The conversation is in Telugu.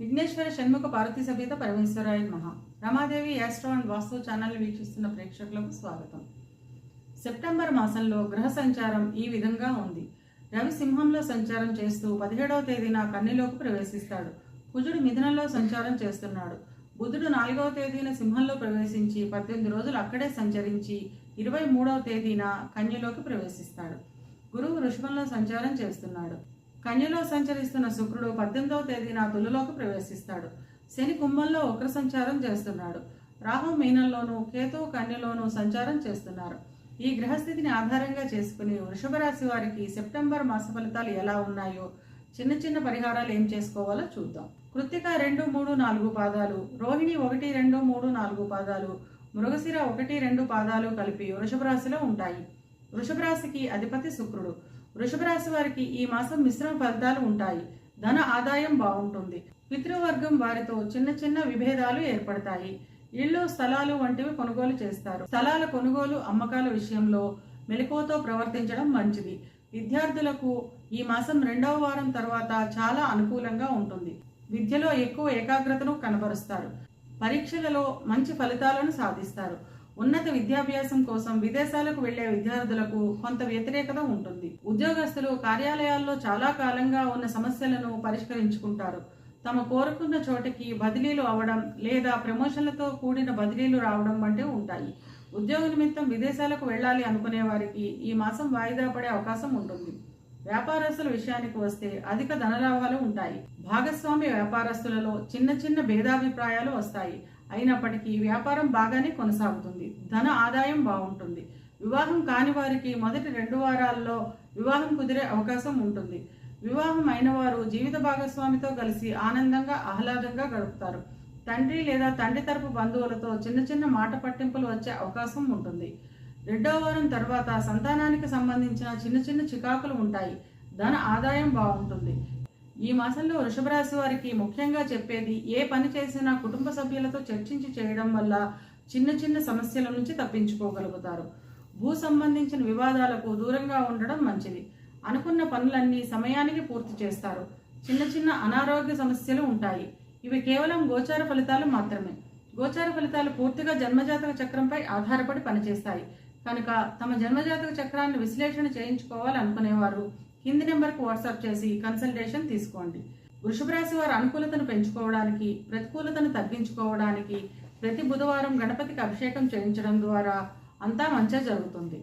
విఘ్నేశ్వర షణ్ముఖ పార్వతి సభ్యత పరమేశ్వరాయ మహా Ramadevi astro and vastu channel వీక్షిస్తున్న ప్రేక్షకులకు స్వాగతం. సెప్టెంబర్ మాసంలో గ్రహ సంచారం ఈ విధంగా ఉంది. రవి సింహంలో సంచారం చేస్తూ పదిహేడవ తేదీన కన్నిలోకి ప్రవేశిస్తాడు. కుజుడు మిథునంలో సంచారం చేస్తున్నాడు. బుధుడు నాలుగవ తేదీన సింహంలో ప్రవేశించి పద్దెనిమిది రోజులు అక్కడే సంచరించి ఇరవై మూడవ తేదీన కన్యలోకి ప్రవేశిస్తాడు. గురువు వృషభంలో సంచారం చేస్తున్నాడు. కన్యలో సంచరిస్తున్న శుక్రుడు పద్దెనిమిదవ తేదీన తులలోకి ప్రవేశిస్తాడు. శని కుంభంలో వక్ర సంచారం చేస్తున్నాడు. రాహు మీనంలోనూ కేతువు కన్యలోనూ సంచారం చేస్తున్నారు. ఈ గ్రహస్థితిని ఆధారంగా చేసుకుని వృషభ రాశి వారికి సెప్టెంబర్ మాస ఫలితాలు ఎలా ఉన్నాయో చిన్న చిన్న పరిహారాలు ఏం చేసుకోవాలో చూద్దాం. కృత్తిక రెండు మూడు నాలుగు పాదాలు రోహిణి ఒకటి రెండు మూడు నాలుగు పాదాలు మృగశిర ఒకటి రెండు పాదాలు కలిపి వృషభ రాశిలో ఉంటాయి. వృషభ రాశికి అధిపతి శుక్రుడు. వృషభ రాశి వారికి ఈ మాసం మిశ్రమ ఫలితాలు ఉంటాయి. ధన ఆదాయం బాగుంటుంది. పితృవర్గం వారితో చిన్న చిన్న విభేదాలు ఏర్పడతాయి. ఇళ్ళు స్థలాలు వంటివి కొనుగోలు చేస్తారు. స్థలాల కొనుగోలు అమ్మకాల విషయంలో మెలకువతో ప్రవర్తించడం మంచిది. విద్యార్థులకు ఈ మాసం రెండవ వారం తర్వాత చాలా అనుకూలంగా ఉంటుంది. విద్యలో ఎక్కువ ఏకాగ్రతను కనబరుస్తారు. పరీక్షలలో మంచి ఫలితాలను సాధిస్తారు. ఉన్నత విద్యాభ్యాసం కోసం విదేశాలకు వెళ్ళే విద్యార్థులకు కొంత వ్యతిరేకత ఉంటుంది. ఉద్యోగస్తులు కార్యాలయాల్లో చాలా కాలంగా ఉన్న సమస్యలను పరిష్కరించుకుంటారు. తమ కోరుకున్న చోటకి బదిలీలు అవడం లేదా ప్రమోషన్లతో కూడిన బదిలీలు రావడం వంటివి ఉంటాయి. ఉద్యోగ నిమిత్తం విదేశాలకు వెళ్ళాలి అనుకునే వారికి ఈ మాసం వాయిదా పడే అవకాశం ఉంటుంది. వ్యాపారస్తుల విషయానికి వస్తే అధిక ధనలాభాలు ఉంటాయి. భాగస్వామి వ్యాపారస్తులలో చిన్న చిన్న భేదాభిప్రాయాలు వస్తాయి. అయినప్పటికీ వ్యాపారం బాగానే కొనసాగుతుంది. ధన ఆదాయం బాగుంటుంది. వివాహం కాని వారికి మొదటి రెండు వారాల్లో వివాహం కుదిరే అవకాశం ఉంటుంది. వివాహం అయిన వారు జీవిత భాగస్వామితో కలిసి ఆనందంగా ఆహ్లాదంగా గడుపుతారు. తండ్రి లేదా తండ్రి తరపు బంధువులతో చిన్న చిన్న మాట పట్టింపులు వచ్చే అవకాశం ఉంటుంది. రెండో వారం తర్వాత సంతానానికి సంబంధించిన చిన్న చిన్న చికాకులు ఉంటాయి. ధన ఆదాయం బాగుంటుంది. ఈ మాసంలో వృషభ రాశి వారికి ముఖ్యంగా చెప్పేది ఏ పని చేసినా కుటుంబ సభ్యులతో చర్చించి చేయడం వల్ల చిన్న చిన్న సమస్యల నుంచి తప్పించుకోగలుగుతారు. భూ సంబంధించిన వివాదాలకు దూరంగా ఉండడం మంచిది. అనుకున్న పనులన్నీ సమయానికి పూర్తి చేస్తారు. చిన్న చిన్న అనారోగ్య సమస్యలు ఉంటాయి. ఇవి కేవలం గోచార ఫలితాలు మాత్రమే. గోచార ఫలితాలు పూర్తిగా జన్మజాతక చక్రంపై ఆధారపడి పనిచేస్తాయి. కనుక తమ జన్మజాతక చక్రాన్ని విశ్లేషణ చేయించుకోవాలనుకునేవారు కింది నెంబర్కు వాట్సాప్ చేసి కన్సల్టేషన్ తీసుకోండి. వృషభ రాశి వారు అనుకూలతను పెంచుకోవడానికి ప్రతికూలతను తగ్గించుకోవడానికి ప్రతి బుధవారం గణపతికి అభిషేకం చేయించడం ద్వారా అంతా మంచిగా జరుగుతుంది.